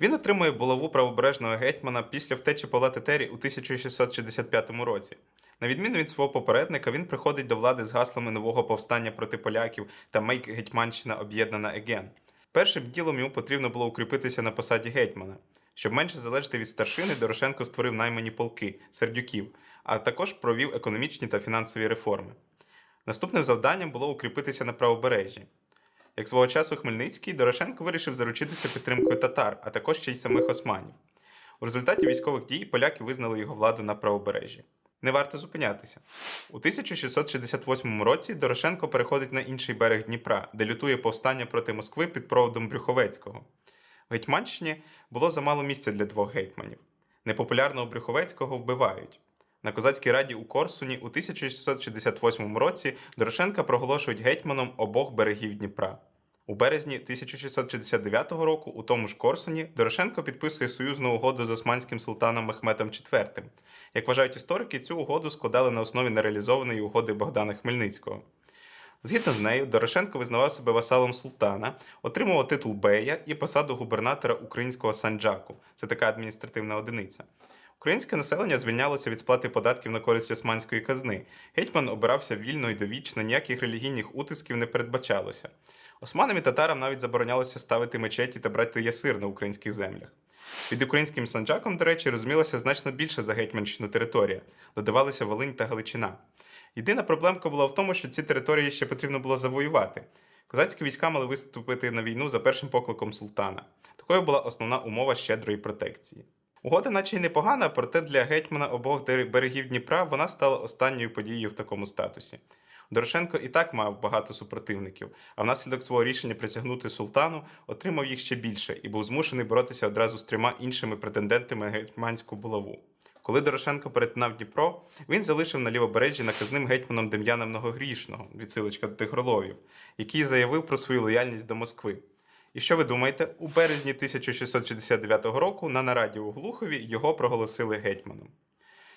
Він отримує булаву правобережного гетьмана після втечі Павла Тетері у 1665 році. На відміну від свого попередника, він приходить до влади з гаслами нового повстання проти поляків та «Make Гетьманщина об'єднана Еген. Першим ділом йому потрібно було укріпитися на посаді гетьмана. Щоб менше залежати від старшини, Дорошенко створив наймані полки сердюків, а також провів економічні та фінансові реформи. Наступним завданням було укріпитися на правобережжі. Як свого часу Хмельницький, Дорошенко вирішив заручитися підтримкою татар, а також ще й самих османів. У результаті військових дій поляки визнали його владу на правобережжі. Не варто зупинятися. У 1668 році Дорошенко переходить на інший берег Дніпра, де лютує повстання проти Москви під проводом Брюховецького. В Гетьманщині було замало місця для двох гетьманів. Непопулярного Брюховецького вбивають. На козацькій раді у Корсуні у 1668 році Дорошенка проголошують гетьманом обох берегів Дніпра. У березні 1669 року у тому ж Корсуні Дорошенко підписує союзну угоду з османським султаном Мехметом IV. Як вважають історики, цю угоду складали на основі нереалізованої угоди Богдана Хмельницького. Згідно з нею, Дорошенко визнавав себе васалом султана, отримував титул бея і посаду губернатора українського Санджаку. Це така адміністративна одиниця. Українське населення звільнялося від сплати податків на користь османської казни. Гетьман обирався вільно і довічно, ніяких релігійних утисків не передбачалося. Османам і татарам навіть заборонялося ставити мечеті та брати ясир на українських землях. Під українським санджаком, до речі, розумілася значно більше за гетьманщину територія, додавалися Волинь та Галичина. Єдина проблемка була в тому, що ці території ще потрібно було завоювати. Козацькі війська мали виступити на війну за першим покликом султана. Такою була основна умова щедрої протекції. Угода, наче й непогана, проте для гетьмана обох берегів Дніпра вона стала останньою подією в такому статусі. Дорошенко і так мав багато супротивників, а внаслідок свого рішення присягнути султану отримав їх ще більше і був змушений боротися одразу з трьома іншими претендентами гетьманську булаву. Коли Дорошенко перетинав Дніпро, він залишив на лівобережжі наказним гетьманом Дем'яна Многогрішного, відсилочка до Тигроловів, який заявив про свою лояльність до Москви. І що ви думаєте, у березні 1669 року на нараді у Глухові його проголосили гетьманом.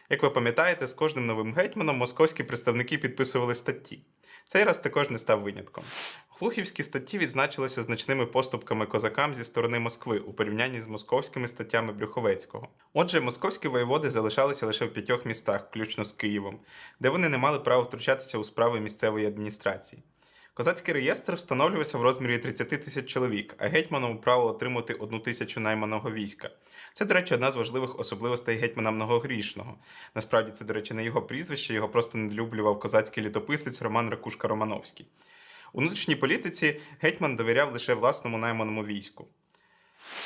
Як ви пам'ятаєте, з кожним новим гетьманом московські представники підписували статті. Цей раз також не став винятком. Глухівські статті відзначилися значними поступками козакам зі сторони Москви у порівнянні з московськими статтями Брюховецького. Отже, московські воєводи залишалися лише в п'ятьох містах, включно з Києвом, де вони не мали права втручатися у справи місцевої адміністрації. Козацький реєстр встановлювався в розмірі 30 тисяч чоловік, а гетьманом право отримати одну тисячу найманого війська. Це, до речі, одна з важливих особливостей гетьмана Многогрішного. Насправді, це, до речі, не його прізвище, його просто недолюблював козацький літописець Роман Ракушка Романовський. У внутрішній політиці гетьман довіряв лише власному найманому війську.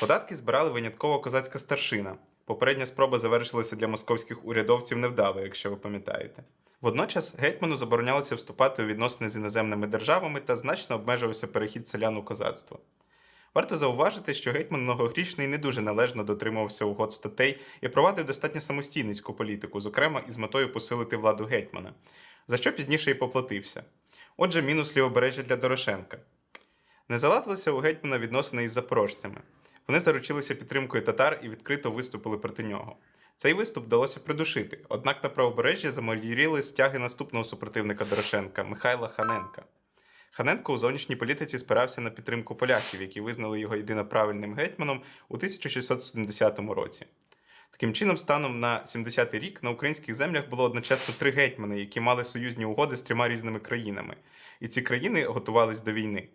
Податки збирали винятково козацька старшина. Попередня спроба завершилася для московських урядовців невдало, якщо ви пам'ятаєте. Водночас гетьману заборонялося вступати у відносини з іноземними державами та значно обмежувався перехід селян у козацтво. Варто зауважити, що гетьман многогрішний не дуже належно дотримувався угод статей і провадив достатньо самостійницьку політику, зокрема із метою посилити владу гетьмана, за що пізніше і поплатився. Отже, мінус лівобережжя для Дорошенка. Не заладилися у гетьмана відносини із запорожцями. Вони заручилися підтримкою татар і відкрито виступили проти нього. Цей виступ вдалося придушити, однак на правобережжі замар'їріли стяги наступного супротивника Дорошенка Михайла Ханенка. Ханенко у зовнішній політиці спирався на підтримку поляків, які визнали його єдиноправильним гетьманом у 1670 році. Таким чином, станом на 70-й рік на українських землях було одночасно три гетьмани, які мали союзні угоди з трьома різними країнами, і ці країни готувались до війни.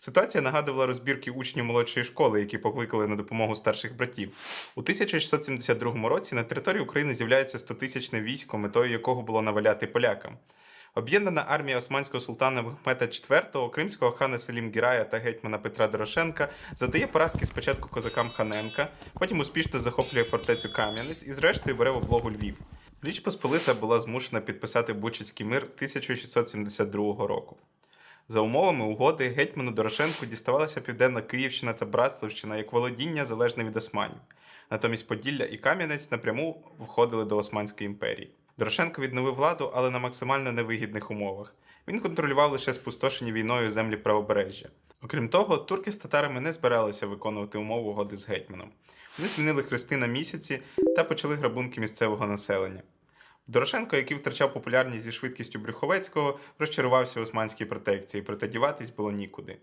Ситуація нагадувала розбірки учнів молодшої школи, які покликали на допомогу старших братів. У 1672 році на території України з'являється 100-тисячне військо, метою якого було наваляти полякам. Об'єднана армія османського султана Мехмета IV, кримського хана Селім Гірая та гетьмана Петра Дорошенка задає поразки спочатку козакам Ханенка, потім успішно захоплює фортецю Кам'янець і зрештою бере в облогу Львів. Річ Посполита була змушена підписати Бучицький мир 1672 року. За умовами угоди гетьману Дорошенку діставалася Південна Київщина та Братславщина як володіння залежне від османів. Натомість Поділля і Кам'янець напряму входили до Османської імперії. Дорошенко відновив владу, але на максимально невигідних умовах. Він контролював лише спустошені війною землі правобережжя. Окрім того, турки з татарами не збиралися виконувати умови угоди з гетьманом. Вони змінили хрести на місяці та почали грабунки місцевого населення. Дорошенко, який втрачав популярність зі швидкістю Брюховецького, розчарувався в османській протекції, проте діватись було нікуди.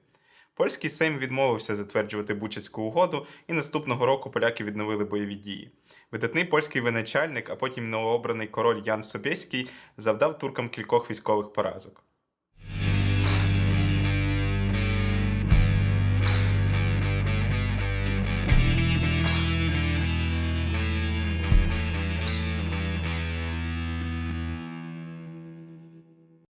Польський Сейм відмовився затверджувати Бучацьку угоду, і наступного року поляки відновили бойові дії. Видатний польський виначальник, а потім новообраний король Ян Собєський завдав туркам кількох військових поразок.